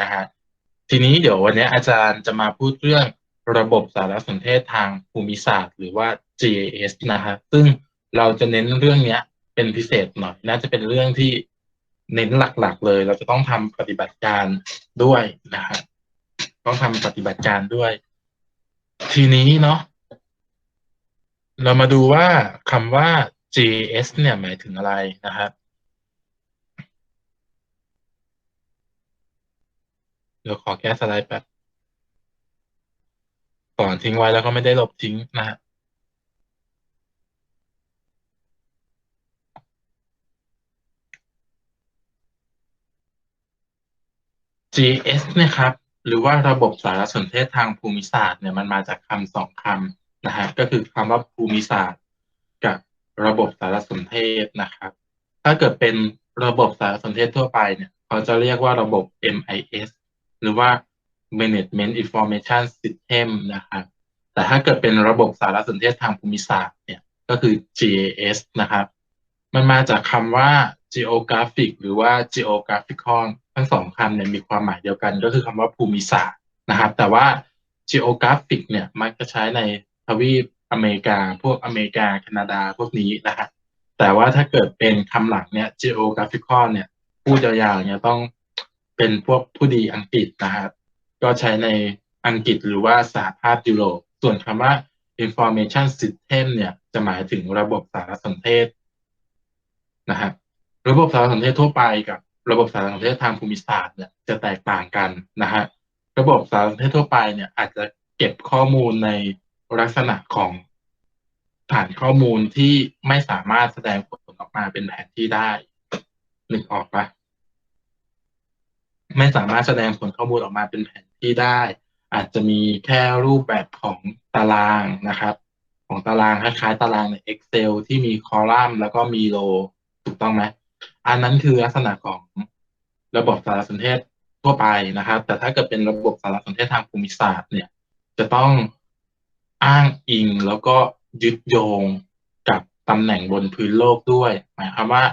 นะฮะทีนี้เดี๋ยววันนี้อาจารย์จะมาพูดเรื่องระบบสารสนเทศทางภูมิศาสตร์ หรือว่า GIS นะฮะซึ่งเราจะเน้นเรื่องนี้เป็นพิเศษหน่อย น่าจะเป็นเรื่องที่เน้นหลักๆ เลย เราจะต้องทำปฏิบัติการด้วยนะฮะต้องทำปฏิบัติการด้วย ทีนี้เนาะเรามาดูว่าคำว่า GIS เนี่ยหมายถึงอะไรนะครับ ดี๋ยวขอแก้สไลด์แป๊บก่อนทิ้งไว้แล้วก็ไม่ได้ลบทิ้งนะฮะ GS นะครับ หรือว่าระบบสารสนเทศทางภูมิศาสตร์เนี่ยมันมาจากคำสองคำนะฮะก็คือคำว่าภูมิศาสตร์ กับระบบสารสนเทศนะครับ ถ้าเกิดเป็นระบบสารสนเทศทั่วไปเนี่ยเขาจะเรียกว่าระบบ MIS หรือว่า Management Information System นะครับแต่ถ้าเกิดเป็นระบบสารสนเทศทางภูมิศาสตร์เนี่ยก็คือ GIS นะครับ มันมาจากคำว่า geographic หรือว่า geographical ทั้งสองคำเนี่ยมีความหมายเดียวกัน ก็คือคำว่าภูมิศาสตร์นะครับ แต่ว่า geographic เนี่ยมักจะใช้ในทวีปอเมริกา พวกอเมริกาแคนาดาพวกนี้นะครับแต่ว่าถ้าเกิดเป็นคำหลักเนี่ย geographical เนี่ยพูดยาวๆเนี่ยต้อง เป็นพวกผู้ดีอังกฤษนะครับก็ใช้ในอังกฤษหรือว่าสหภาพยุโรป ส่วนคำว่า information system เนี่ยจะหมายถึงระบบสารสนเทศนะครับระบบสารสนเทศทั่วไปกับระบบสารสนเทศทางภูมิศาสตร์เนี่ยจะแตกต่างกันนะฮะระบบสารสนเทศทั่วไปเนี่ยอาจจะเก็บข้อมูลในลักษณะของฐานข้อมูลที่ไม่สามารถแสดงผลออกมาเป็นแผนที่ได้นึกออกปะ ไม่สามารถแสดงผลข้อมูลออกมาเป็นแผนที่ได้ อาจจะมีแค่รูปแบบของตารางนะครับ ของตารางคล้ายๆตารางใน Excel ที่มีคอลัมน์แล้วก็มีโลถูกต้องไหมอันนั้นคือลักษณะของระบบสารสนเทศทั่วไปนะครับ แต่ถ้าเกิดเป็นระบบสารสนเทศทางภูมิศาสตร์เนี่ย จะต้องอ้างอิงแล้วก็ยึดโยงกับตำแหน่งบนพื้นโลกด้วย หมายความว่า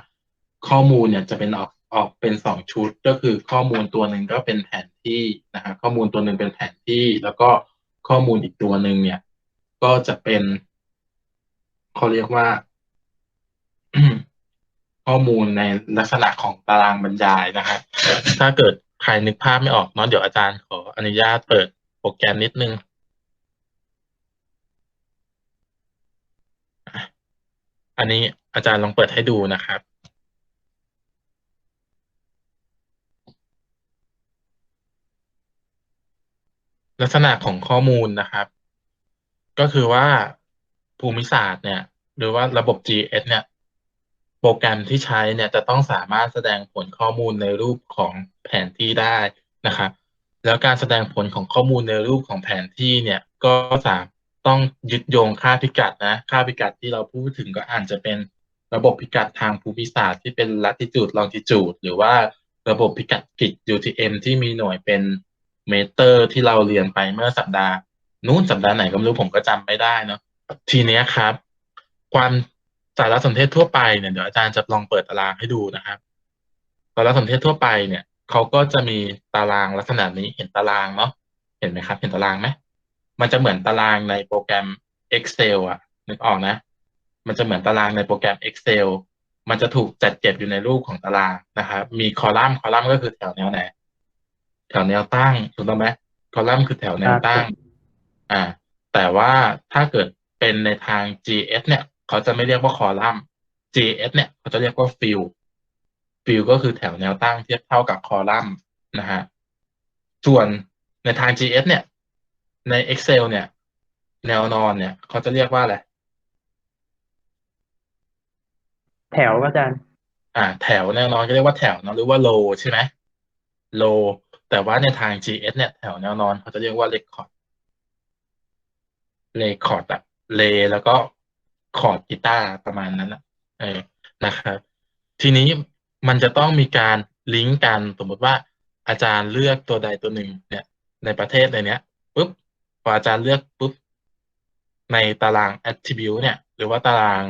ข้อมูลเนี่ยจะเป็นออก ออกเป็นสองชุดก็คือข้อมูลตัวหนึ่งก็เป็นแผนที่นะครับข้อมูลตัวหนึ่งเป็นแผนที่ แล้วก็ข้อมูลอีกตัวหนึ่งเนี่ย ก็จะเป็นเขาเรียกว่า ข้อมูลในลักษณะของตารางบรรยายนะครับถ้าเกิดใครนึกภาพไม่ออกเนาะเดี๋ยวอาจารย์ขออนุญาตเปิดโปรแกรมนิดนึงอันนี้อาจารย์ลองเปิดให้ดูนะครับ ลักษณะของข้อมูลนะครับ ก็คือว่าภูมิศาสตร์เนี่ย หรือว่าระบบ GS เนี่ย โปรแกรมที่ใช้เนี่ยจะต้องสามารถแสดงผลข้อมูลในรูปของแผนที่ได้นะครับ แล้วการแสดงผลของข้อมูลในรูปของแผนที่เนี่ย ก็สามต้องยึดโยงค่าพิกัดนะ ค่าพิกัดที่เราพูดถึงก็อาจจะเป็นระบบพิกัดทางภูมิศาสตร์ที่เป็น latitude longitude หรือว่าระบบพิกัดกิจ UTM ที่มีหน่วยเป็น เมตร์ที่เราเรียนไปเมื่อสัปดาห์ นู้นสัปดาห์ไหนก็ไม่รู้ผมก็จำไม่ได้เนาะทีเนี้ยครับ ความสารสนเทศทั่วไปเนี่ยเดี๋ยวอาจารย์จะลองเปิดตารางให้ดูนะครับสารสนเทศทั่วไปเนี่ยเขาก็จะมีตารางลักษณะนี้เห็นตารางเนาะเห็นไหมครับ เห็นตารางไหมมันจะเหมือนตารางในโปรแกรม Excel อะนึกออกนะ มันจะเหมือนตารางในโปรแกรม Excel มันจะถูกจัดเก็บอยู่ในรูปของตารางนะครับ มีคอลัมน์ คอลัมน์ก็คือแถวแนวไหน แถวแนวตั้งถูกต้องไหมคอลัมน์คือแถวแนวตั้ง อ่า แต่ว่าถ้าเกิดเป็นในทาง GS เนี่ย เขาจะไม่เรียกว่าคอลัมน์ JS เนี่ย เขาจะเรียกว่าฟิลฟิลก็คือแถวแนวตั้งเทียบเท่ากับคอลัมน์นะฮะ ส่วนในทาง GS เนี่ย ใน Excel เนี่ย แนวนอนเนี่ย เขาจะเรียกว่าอะไร แถวอาจารย์ อ่า แถวแนวนอนก็เรียกว่าแถวเนาะหรือว่าโลใช่ไหมโล แต่ว่าในทาง GS เนี่ยแถวแนวนอน เขาจะเรียกว่าเลคคอร์ดเลคคอร์ดอะเลแล้วก็คอร์ดกีตาร์ประมาณนั้นนะเออนะครับทีนี้มันจะต้องมีการลิงก์กันสมมติว่าอาจารย์เลือกตัวใดตัวหนึ่งเนี่ยในประเทศในเนี้ยปุ๊บพออาจารย์เลือกปุ๊บในตาราง attribute เนี่ย หรือว่าตาราง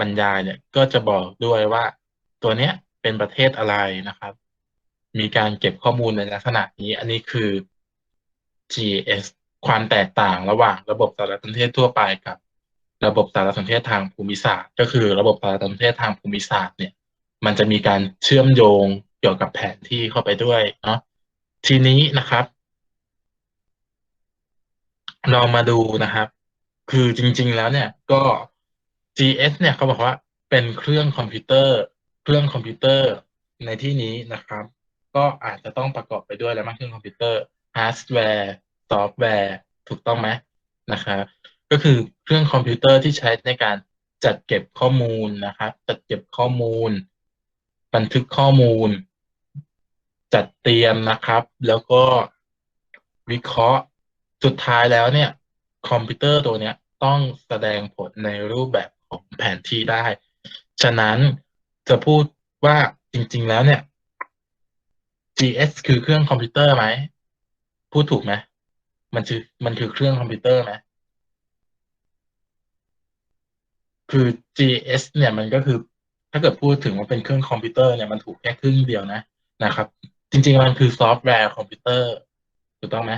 บรรยายเนี่ย ก็จะบอกด้วยว่าตัวเนี้ยเป็นประเทศอะไรนะครับ มีการเก็บข้อมูลในลักษณะนี้ อันนี้คือ GIS ความแตกต่างระหว่างระบบสารสนเทศทั่วไปกับ ระบบสารสนเทศทางภูมิศาสตร์ ก็คือระบบสารสนเทศทางภูมิศาสตร์เนี่ย มันจะมีการเชื่อมโยงเกี่ยวกับแผนที่เข้าไปด้วยเนาะทีนี้นะครับ เรามาดูนะครับ คือจริง ๆ แล้วเนี่ยก็ GS เนี่ยเขาบอกว่าเป็นเครื่องคอมพิวเตอร์ เครื่องคอมพิวเตอร์ในที่นี้นะครับ ก็อาจจะต้องประกอบไปด้วยอะไรบ้างเครื่องคอมพิวเตอร์ฮาร์ดแวร์ซอฟต์แวร์ถูกต้องไหมนะครับก็คือเครื่องคอมพิวเตอร์ที่ใช้ในการจัดเก็บข้อมูลนะครับ จัดเก็บข้อมูล บันทึกข้อมูล จัดเตรียมนะครับ แล้วก็วิเคราะห์สุดท้ายแล้วเนี่ย คอมพิวเตอร์ตัวเนี้ยต้องแสดงผลในรูปแบบของแผนที่ได้ ฉะนั้นจะพูดว่าจริง ๆ แล้วเนี่ย GS คือเครื่องคอมพิวเตอร์ไหม พูดถูกไหม มันคือมันคือเครื่องคอมพิวเตอร์ไหม คือ GS เนี่ยมันก็คือถ้าเกิดพูดถึงว่าเป็นเครื่องคอมพิวเตอร์เนี่ยมันถูกแค่ครึ่งเดียวนะนะครับ จริง ๆ มันคือซอฟต์แวร์คอมพิวเตอร์ถูกต้องไหม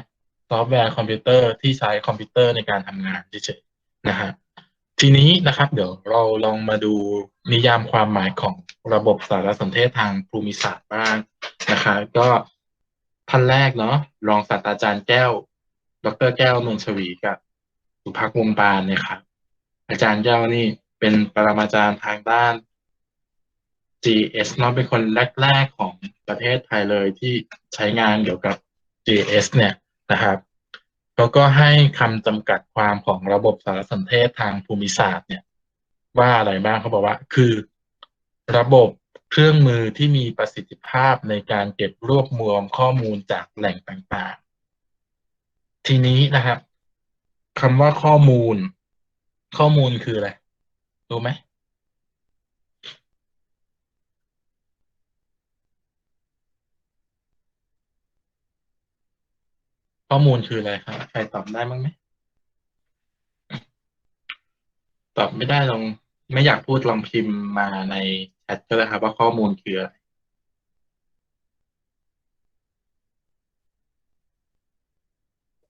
ซอฟต์แวร์คอมพิวเตอร์ที่ใช้คอมพิวเตอร์ในการทำงานเฉยๆนะฮะ ทีนี้นะครับ เดี๋ยวเราลองมาดูนิยามความหมายของระบบสารสนเทศทางภูมิศาสตร์บ้างนะคะก็ท่านแรกเนาะรองศาสตราจารย์แก้ว ดรแก้วนนชวีกับสุภักวงปานเนี่ยครับอาจารย์แก้วนี่เป็นปรมาจารย์ทางด้าน GS เนาะเป็นคนแรก ๆ ของประเทศไทยเลยที่ใช้งานเกี่ยวกับ GS เนี่ยนะครับ แล้วก็ให้คำจำกัดความของระบบสารสนเทศทางภูมิศาสตร์เนี่ย ว่าอะไรบ้างเขาบอกว่า คือ ระบบเครื่องมือที่มีประสิทธิภาพในการเก็บรวบรวมข้อมูลจากแหล่งต่างๆ ทีนี้นะครับคำว่าข้อมูล ข้อมูลคืออะไรรู้ไหม ข้อมูลคืออะไรครับใครตอบได้บ้างไหมตอบไม่ได้ลองไม่อยากพูดลองพิมพ์มาในแชทก็ได้ครับว่าข้อมูลคืออะไร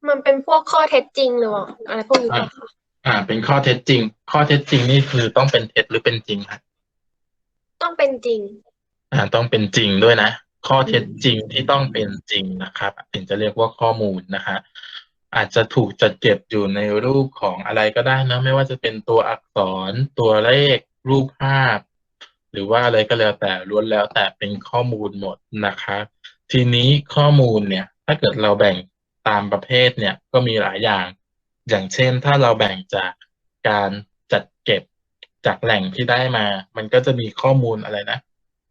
มันเป็นพวกข้อเท็จจริงหรือว่าอะไรพวกนี้อ่าป่ะคะอ่า เป็นข้อเท็จจริง ข้อเท็จจริงนี่คือต้องเป็นเท็จหรือเป็นจริงครับต้องเป็นจริง อ่า ต้องเป็นจริงด้วยนะ ข้อเท็จจริงที่ต้องเป็นจริงนะครับถึงจะเรียกว่าข้อมูลนะคะอาจจะถูกจัดเก็บอยู่ในรูปของอะไรก็ได้นะ ไม่ว่าจะเป็นตัวอักษร ตัวเลข รูปภาพ หรือว่าอะไรก็แล้วแต่ล้วนแล้วแต่เป็นข้อมูลหมดนะคะทีนี้ข้อมูลเนี่ย ถ้าเกิดเราแบ่งตามประเภทเนี่ยก็มีหลายอย่าง อย่างเช่น ถ้าเราแบ่งจากการจัดเก็บจากแหล่งที่ได้มา มันก็จะมีข้อมูลอะไรนะ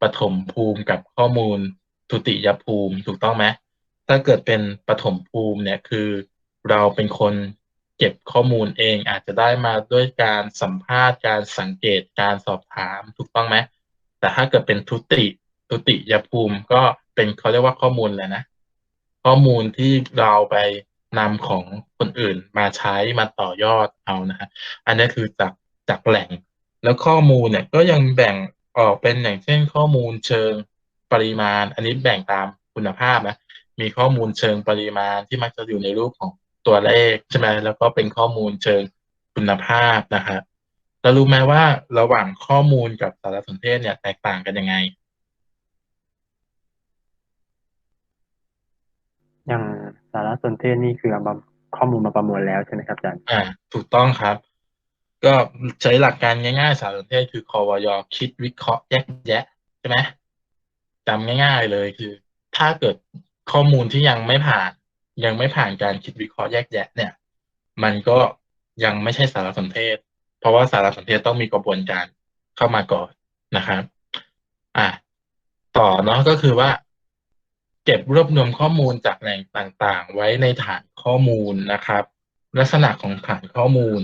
ปฐมภูมิกับข้อมูล ทุติยภูมิถูกต้องไหมถ้าเกิดเป็นปฐมภูมิเนี่ยคือ เราเป็นคนเก็บข้อมูลเองอาจจะได้มาด้วยการสัมภาษณ์การสังเกตการสอบถามถูกต้องไหมแต่ถ้าเกิดเป็นทุติทุติยภูมิก็เป็นเขาเรียกว่าข้อมูลแหละนะ ข้อมูลที่เราไปนำของคนอื่นมาใช้มาต่อยอดเอานะฮะอันนี้คือจากจากแหล่ง แล้วข้อมูลเนี่ยก็ยังแบ่งออกเป็นอย่างเช่นข้อมูลเชิง ปริมาณ อันนี้แบ่งตามคุณภาพนะมีข้อมูลเชิงปริมาณที่มักจะอยู่ในรูปของตัวเลขใช่ไหมแล้วก็เป็นข้อมูลเชิงคุณภาพนะครับแล้วรู้ไหมว่าระหว่างข้อมูลกับสารสนเทศเนี่ยแตกต่างกันยังไง อย่างสารสนเทศนี่คือเอามาข้อมูลมาประมวลแล้วใช่ไหมครับอาจารย์อ่าถูกต้องครับ ก็ใช้หลักการง่ายๆ สารสนเทศคือคอวยคิดวิเคราะห์แยกแยะใช่ไหม จำง่าย ๆ เลยคือ ถ้าเกิดข้อมูลที่ยังไม่ผ่าน ยังไม่ผ่านการคิดวิเคราะห์แยกแยะ เนี่ย มันก็ยังไม่ใช่สารสนเทศ เพราะว่าสารสนเทศต้องมีกระบวนการเข้ามาก่อนนะครับ อะต่อเนาะก็คือว่า เก็บรวบรวมข้อมูลจากแหล่งต่างๆ ไว้ในฐานข้อมูลนะครับ ลักษณะของฐานข้อมูล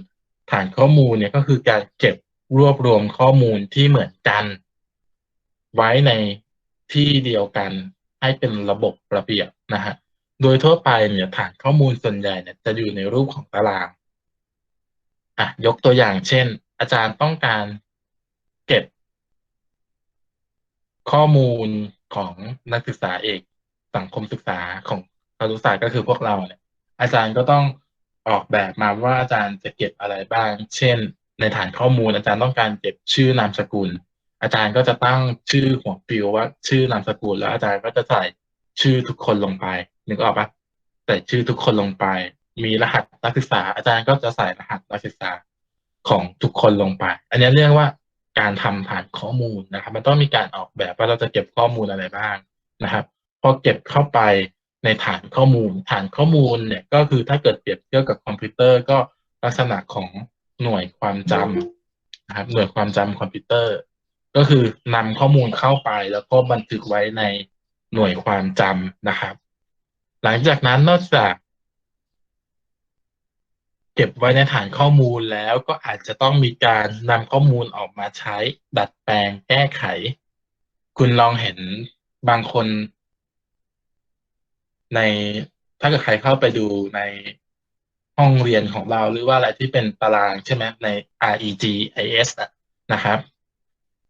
ฐานข้อมูลเนี่ยก็คือการเก็บรวบรวมข้อมูลที่เหมือนกัน ไว้ใน ที่เดียวกันให้เป็นระบบระเบียบนะฮะ โดยทั่วไปเนี่ยฐานข้อมูลส่วนใหญ่เนี่ยจะอยู่ในรูปของตารางอะยกตัวอย่างเช่น อาจารย์ต้องการเก็บ ข้อมูลของนักศึกษาเอกสังคมศึกษาของครุศาสตร์ก็คือพวกเราเนี่ย อาจารย์ก็ต้องออกแบบมาว่าอาจารย์จะเก็บอะไรบ้าง เช่น ในฐานข้อมูลอาจารย์ต้องการเก็บชื่อนามสกุล อาจารย์ก็จะตั้งชื่อหัวฟิวว่าชื่อนามสกุลแล้วอาจารย์ก็จะใส่ชื่อทุกคนลงไปนึกออกปะใส่ชื่อทุกคนลงไป มีรหัสนักศึกษา อาจารย์ก็จะใส่รหัสนักศึกษาของทุกคนลงไป อันนี้เรียกว่าการทำฐานข้อมูลนะครับ มันต้องมีการออกแบบว่าเราจะเก็บข้อมูลอะไรบ้างนะครับ พอเก็บเข้าไปในฐานข้อมูล ฐานข้อมูลเนี่ยก็คือถ้าเกิดเปรียบเทียบกับคอมพิวเตอร์ก็ลักษณะของหน่วยความจำนะครับหน่วยความจำคอมพิวเตอร์ ก็คือนำข้อมูลเข้าไปแล้วก็บันทึกไว้ในหน่วยความจำนะครับ หลังจากนั้นนอกจากเก็บไว้ในฐานข้อมูลแล้วก็อาจจะต้องมีการนำข้อมูลออกมาใช้ ดัดแปลงแก้ไข คุณลองเห็นบางคน ในถ้าเกิดใครเข้าไปดูในห้องเรียนของเราหรือว่าอะไรที่เป็นตารางใช่ไหมใน REGIS นะครับ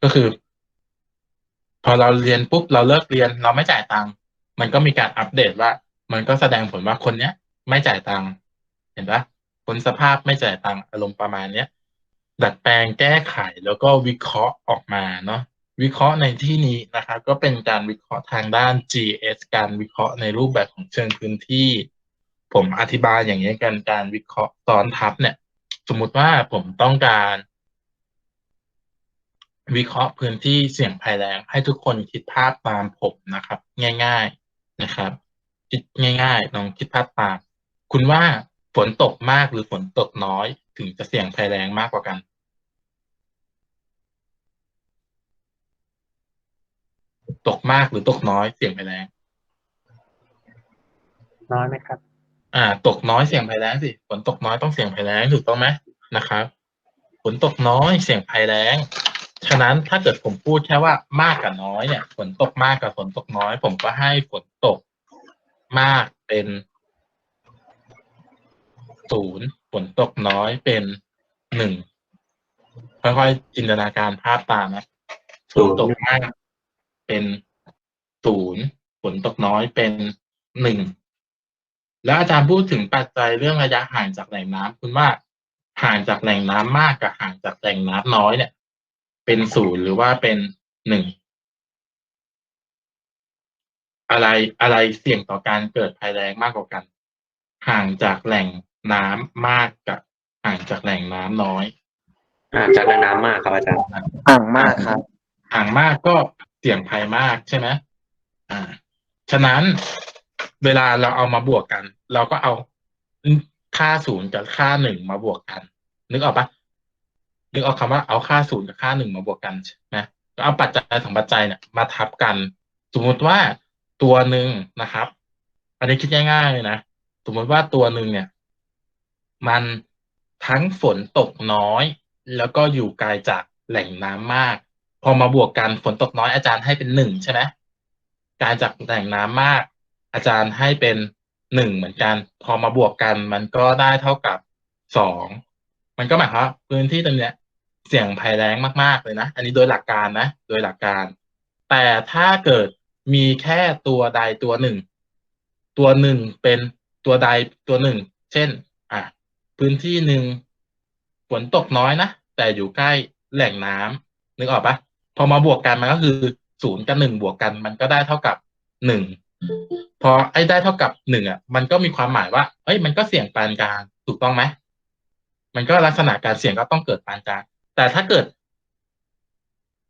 ก็คือ พอเราเรียนปุ๊บเราเลิกเรียน เราไม่จ่ายตังค์มันก็มีการอัปเดตว่า มันก็แสดงผลว่าคนเนี้ย ไม่จ่ายตังค์เห็นปะคนสภาพไม่จ่ายตังค์อารมณ์ประมาณเนี้ยดัดแปลงแก้ไขแล้วก็วิเคราะห์ออกมาเนาะวิเคราะห์ในที่นี้นะครับก็เป็นการวิเคราะห์ทางด้าน GS การวิเคราะห์ในรูปแบบของเชิงพื้นที่ ผมอธิบายอย่างนี้กันการวิเคราะห์ซ้อนทับเนี่ย สมมุติว่าผมต้องการ วิเคราะห์พื้นที่เสี่ยงภัยแล้งให้ทุกคนคิดภาพตามผมนะครับ ง่าย ๆนะครับ คิดง่ายๆลองคิดภาพตาม คุณว่าฝนตกมากหรือฝนตกน้อย ถึงจะเสี่ยงภัยแล้งมากกว่ากัน ตกมากหรือตกน้อยเสี่ยงภัยแล้งน้อยไหมครับ อ่า ตกน้อยเสี่ยงภัยแล้งสิฝนตกน้อยต้องเสี่ยงภัยแล้งถูกต้องไหมนะครับฝนตกน้อยเสี่ยงภัยแล้ง ฉะนั้นถ้าเกิดผมพูดแค่ว่ามากกับน้อยเนี่ยฝนตกมากกับฝนตกน้อย ผมก็ให้ฝนตกมากเป็นศูนย์ฝนตกน้อยเป็นหนึ่งค่อยๆจินตนาการภาพตามนะฝนตกมากเป็นศูนย์ฝนตกน้อยเป็นหนึ่งแล้วอาจารย์พูดถึงปัจจัยเรื่องระยะห่างจากแหล่งน้ำคุณว่าห่างจากแหล่งน้ำมากกับห่างจากแหล่งน้ำน้อยเนี่ย เป็นศูนย์หรือว่าเป็นหนึ่งอะไรอะไรเสี่ยงต่อการเกิดภัยแล้งมากกว่ากัน ห่างจากแหล่งน้ำมากกับห่างจากแหล่งน้ำน้อยอ่าจากแหล่งน้ำมากครับอาจารย์ห่างมากครับห่างมากก็เสี่ยงภัยมากใช่ไหมอ่า ฉะนั้นเวลาเราเอามาบวกกัน เราก็เอาค่าศูนย์กับค่าหนึ่งมาบวกกัน นึกออกปะ นึกออกคำว่าเอาค่าศูนย์กับค่าหนึ่งมาบวกกันใช่ไหมก็เอาปัจจัยสองปัจจัยเนี่ยมาทับกัน สมมุติว่าตัวหนึ่งนะครับ อันนี้คิดง่ายๆเลยนะสมมติว่าตัวหนึ่งเนี่ย มันทั้งฝนตกน้อย แล้วก็อยู่ไกลจากแหล่งน้ำมาก พอมาบวกกันฝนตกน้อยอาจารย์ให้เป็นหนึ่งใช่ไหมการจากแหล่งน้ำมาก อาจารย์ให้เป็นหนึ่งเหมือนกัน พอมาบวกกันมันก็ได้เท่ากับสองมันก็หมายความว่าพื้นที่ตรงเนี้ย เสี่ยงภัยแล้งมาก ๆ เลยนะ อันนี้โดยหลักการนะ โดยหลักการ แต่ถ้าเกิดมีแค่ตัวใดตัวหนึ่ง ตัวหนึ่งเป็นตัวใดตัวหนึ่ง เช่น อะ พื้นที่หนึ่งฝนตกน้อยนะ แต่อยู่ใกล้แหล่งน้ำนึกออกปะพอมาบวกกันมันก็คือศูนย์กับหนึ่งบวกกัน มันก็ได้เท่ากับหนึ่งพอไอ้ได้เท่ากับหนึ่งอะ มันก็มีความหมายว่าเอ้ยมันก็เสี่ยงปานกลางถูกต้องไหมมันก็ลักษณะการเสี่ยงก็ต้องเกิดปานกลาง แต่ถ้าเกิด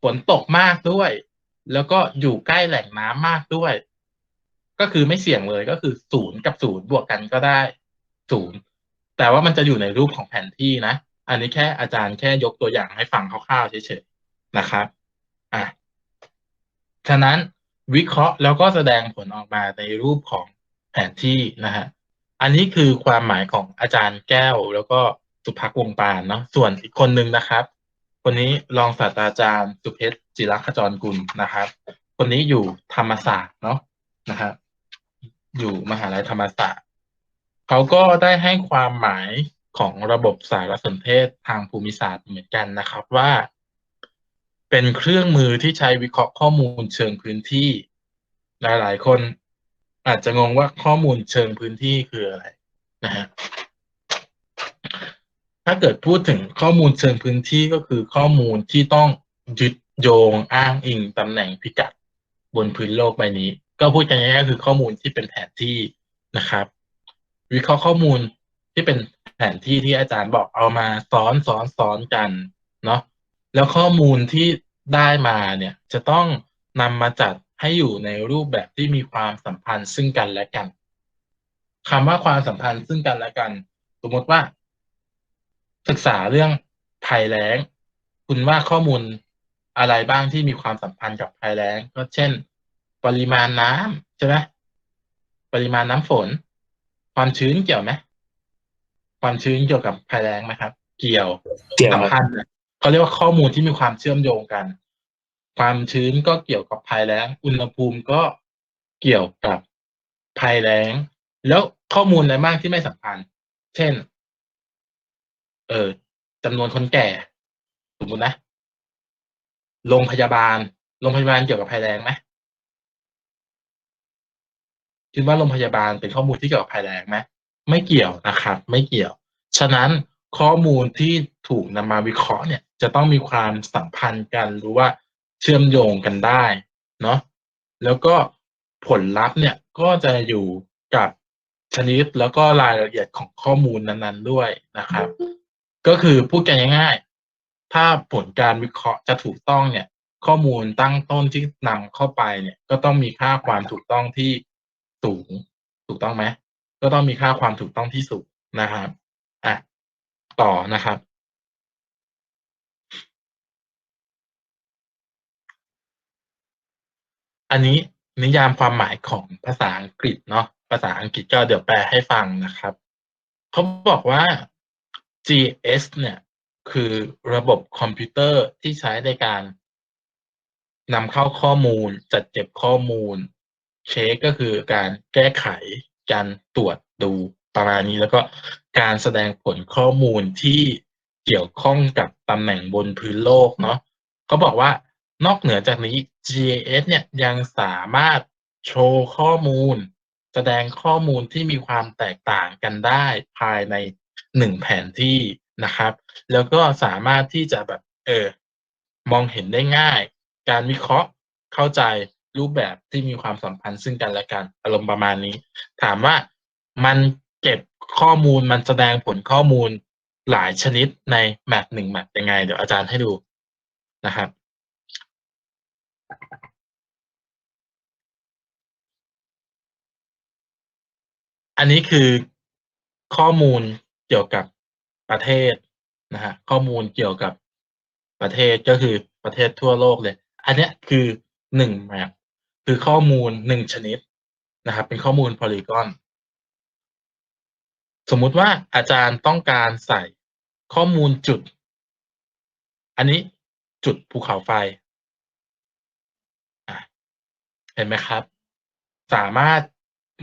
ฝนตกมากด้วย แล้วก็อยู่ใกล้แหล่งน้ำมากด้วย ก็คือไม่เสี่ยงเลยก็คือศูนย์กับศูนย์บวกกันก็ได้ศูนย์แต่ว่ามันจะอยู่ในรูปของแผนที่นะ อันนี้แค่อาจารย์แค่ยกตัวอย่างให้ฟังคร่าวๆเฉยๆนะครับอะฉะนั้นวิเคราะห์แล้วก็แสดงผลออกมาในรูปของแผนที่นะฮะอันนี้คือความหมายของอาจารย์แก้วแล้วก็สุภักวงปานเนาะส่วนอีกคนนึงนะครับ คนนี้รองศาสตราจารย์สุเพชรจิรัขจรกุลนะครับ คนนี้อยู่ธรรมศาสตร์เนาะนะครับอยู่มหาลัยธรรมศาสตร์เขาก็ได้ให้ความหมายของระบบสารสนเทศทางภูมิศาสตร์เหมือนกันนะครับว่า เป็นเครื่องมือที่ใช้วิเคราะห์ข้อมูลเชิงพื้นที่ หลาย ๆ คนอาจจะงงว่าข้อมูลเชิงพื้นที่คืออะไรนะฮะ ถ้าเกิดพูดถึงข้อมูลเชิงพื้นที่ก็คือข้อมูลที่ต้องยึดโยงอ้างอิงตำแหน่งพิกัด บนพื้นโลกใบนี้ ก็พูดกันง่ายๆคือข้อมูลที่เป็นแผนที่นะครับ วิเคราะห์ข้อมูลที่เป็นแผนที่ที่อาจารย์บอกเอามาซ้อนซ้อนซ้อนกันเนาะแล้วข้อมูลที่ได้มาเนี่ยจะต้องนำมาจัดให้อยู่ในรูปแบบที่มีความสัมพันธ์ซึ่งกันและกันคำว่าความสัมพันธ์ซึ่งกันและกัน สมมติว่า ศึกษาเรื่องภัยแล้ง คุณว่าข้อมูลอะไรบ้างที่มีความสัมพันธ์กับภัยแล้ง ก็เช่น ปริมาณน้ำใช่ไหมปริมาณน้ำฝน ความชื้นเกี่ยวไหมความชื้นเกี่ยวกับภัยแล้งไหมครับ เกี่ยวเกี่ยวสัมคพัรับนธ์เนี่ยเขาเรียกว่าข้อมูลที่มีความเชื่อมโยงกัน ความชื้นก็เกี่ยวกับภัยแล้ง อุณหภูมิก็เกี่ยวกับภัยแล้ง แล้วข้อมูลอะไรบ้างที่ไม่สัมพันธ์ เช่น เออจำนวนคนแก่ สมมตินะโรงพยาบาลโรงพยาบาลเกี่ยวกับภัยแล้งไหมคิดว่าโรงพยาบาลเป็นข้อมูลที่เกี่ยวกับภัยแล้งไหมไม่เกี่ยวนะครับ ไม่เกี่ยว ฉะนั้นข้อมูลที่ถูกนำมาวิเคราะห์เนี่ย จะต้องมีความสัมพันธ์กันหรือว่าเชื่อมโยงกันได้เนาะแล้วก็ผลลัพธ์เนี่ยก็จะอยู่กับชนิดแล้วก็รายละเอียดของข้อมูลนั้น ๆ ด้วยนะครับ ก็คือพูดกันง่ายๆ ถ้าผลการวิเคราะห์จะถูกต้องเนี่ย ข้อมูลตั้งต้นที่นำเข้าไปเนี่ย ก็ต้องมีค่าความถูกต้องที่สูง ถูกต้องไหมก็ต้องมีค่าความถูกต้องที่สูงนะครับอะต่อนะครับ อันนี้นิยามความหมายของภาษาอังกฤษเนาะภาษาอังกฤษก็เดี๋ยวแปลให้ฟังนะครับ เขาบอกว่า GS เนี่ย คือระบบคอมพิวเตอร์ที่ใช้ในการนำเข้าข้อมูล จัดเก็บข้อมูล เช็คก็คือการแก้ไข การตรวจดูประมาณนี้แล้วก็การแสดงผลข้อมูลที่เกี่ยวข้องกับตำแหน่งบนพื้นโลกเนาะเขาบอกว่านอกเหนือจากนี้ GIS เนี่ยยังสามารถโชว์ข้อมูล แสดงข้อมูลที่มีความแตกต่างกันได้ภายใน หนึ่งแผนที่นะครับ แล้วก็สามารถที่จะแบบเออมองเห็นได้ง่าย การวิเคราะห์เข้าใจรูปแบบที่มีความสัมพันธ์ซึ่งกันและกันอารมณ์ประมาณนี้ ถามว่ามันเก็บข้อมูลมันแสดงผลข้อมูลหลายชนิดในแมปหนึ่งแมปยังไง เดี๋ยวอาจารย์ให้ดูนะครับอันนี้คือข้อมูล เกี่ยวกับประเทศนะฮะข้อมูลเกี่ยวกับประเทศก็คือประเทศทั่วโลกเลย อันนี้คือหนึ่งแมปคือข้อมูลหนึ่งชนิดนะครับ เป็นข้อมูลโพลีกอนสมมุติว่าอาจารย์ต้องการใส่ข้อมูลจุด อันนี้จุดภูเขาไฟเห็นไหมครับ สามารถ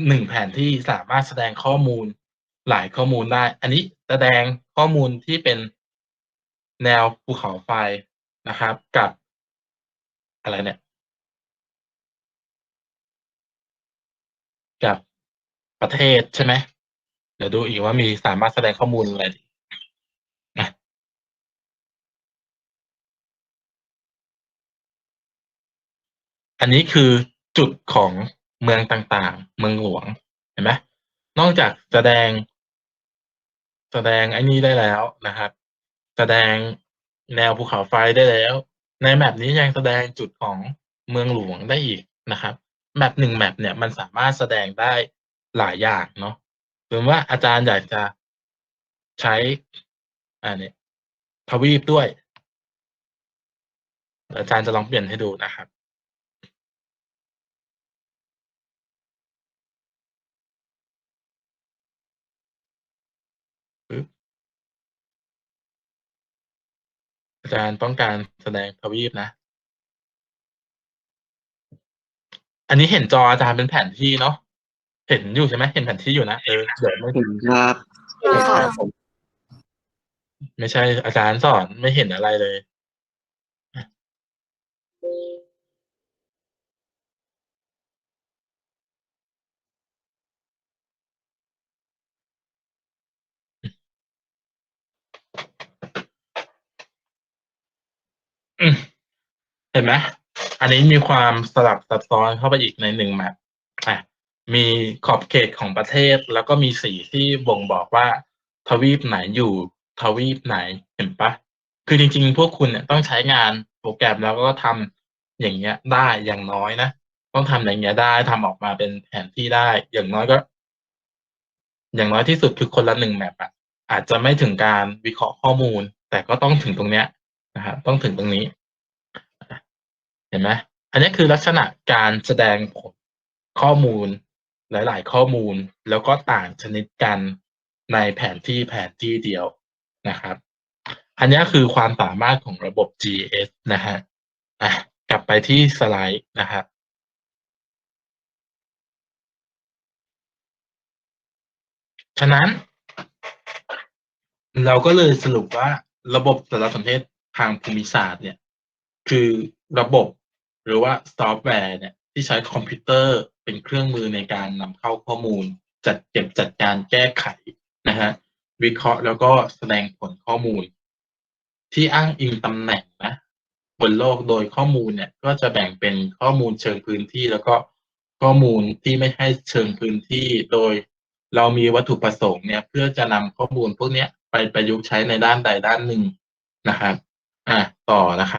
หนึ่งแผนที่สามารถแสดงข้อมูล หลายข้อมูลได้ อันนี้แสดงข้อมูลที่เป็นแนวภูเขาไฟนะครับ กับอะไรเนี่ย กับประเทศใช่ไหมเดี๋ยวดูอีกว่ามีสามารถแสดงข้อมูลอะไรอันนี้คือจุดของเมืองต่างๆ เมืองหลวง เห็นไหมนอกจากแสดง แสดงไอ้นี้ได้แล้วนะครับ แสดงแนวภูเขาไฟได้แล้ว ในแมปนี้ยังแสดงจุดของเมืองหลวงได้อีกนะครับแมปหนึ่งแมปเนี่ยมันสามารถแสดงได้หลายอย่างเนาะหรือว่าอาจารย์อยากจะใช้อันนี้ทวีปด้วย อาจารย์จะลองเปลี่ยนให้ดูนะครับปึ๊บ อาจารย์ต้องการแสดงทวีปนะ อันนี้เห็นจออาจารย์เป็นแผนที่เนาะเห็นอยู่ใช่ไหมเห็นแผนที่อยู่นะเออเดี๋ยวไม่เห็นครับค่ะไม่ใช่อาจารย์สอนไม่เห็นอะไรเลย อืม อืมเห็นไหมอันนี้มีความสลับซับซ้อนเข้าไปอีกในหนึ่งแมปอะมีขอบเขตของประเทศ แล้วก็มีสีที่บ่งบอกว่า ทวีปไหนอยู่ทวีปไหนเห็นปะคือจริงๆ พวกคุณเนี่ยต้องใช้งานโปรแกรมแล้วก็ทำอย่างเงี้ยได้อย่างน้อยนะต้องทำอย่างเงี้ยได้ทำออกมาเป็นแผนที่ได้ อย่างน้อยก็ อย่างน้อยที่สุดคือคนละหนึ่งแมปอะอาจจะไม่ถึงการวิเคราะห์ข้อมูล แต่ก็ต้องถึงตรงเนี้ยนะครับต้องถึงตรงนี้ เห็นไหมอันนี้คือลักษณะการแสดงผลข้อมูลหลาย ๆ ข้อมูลแล้วก็ต่างชนิดกันในแผนที่แผนที่เดียวนะครับ อันนี้คือความสามารถของระบบ GS นะฮะอะกลับไปที่สไลด์นะครับฉะนั้น เราก็เลยสรุปว่าระบบสารสนเทศทางภูมิศาสตร์เนี่ย คือระบบ หรือว่าซอฟต์แวร์เนี่ยที่ใช้คอมพิวเตอร์เป็นเครื่องมือในการนำเข้าข้อมูล จัดเก็บจัดการแก้ไขนะฮะวิเคราะห์แล้วก็แสดงผลข้อมูล ที่อ้างอิงตำแหน่งนะบนโลกโดยข้อมูลเนี่ยก็จะแบ่งเป็นข้อมูลเชิงพื้นที่ แล้วก็ข้อมูลที่ไม่ให้เชิงพื้นที่ โดยเรามีวัตถุประสงค์เนี่ยเพื่อจะนำข้อมูลพวกนี้ไปประยุกต์ใช้ในด้านใดด้านหนึ่งนะครับอะต่อนะครับ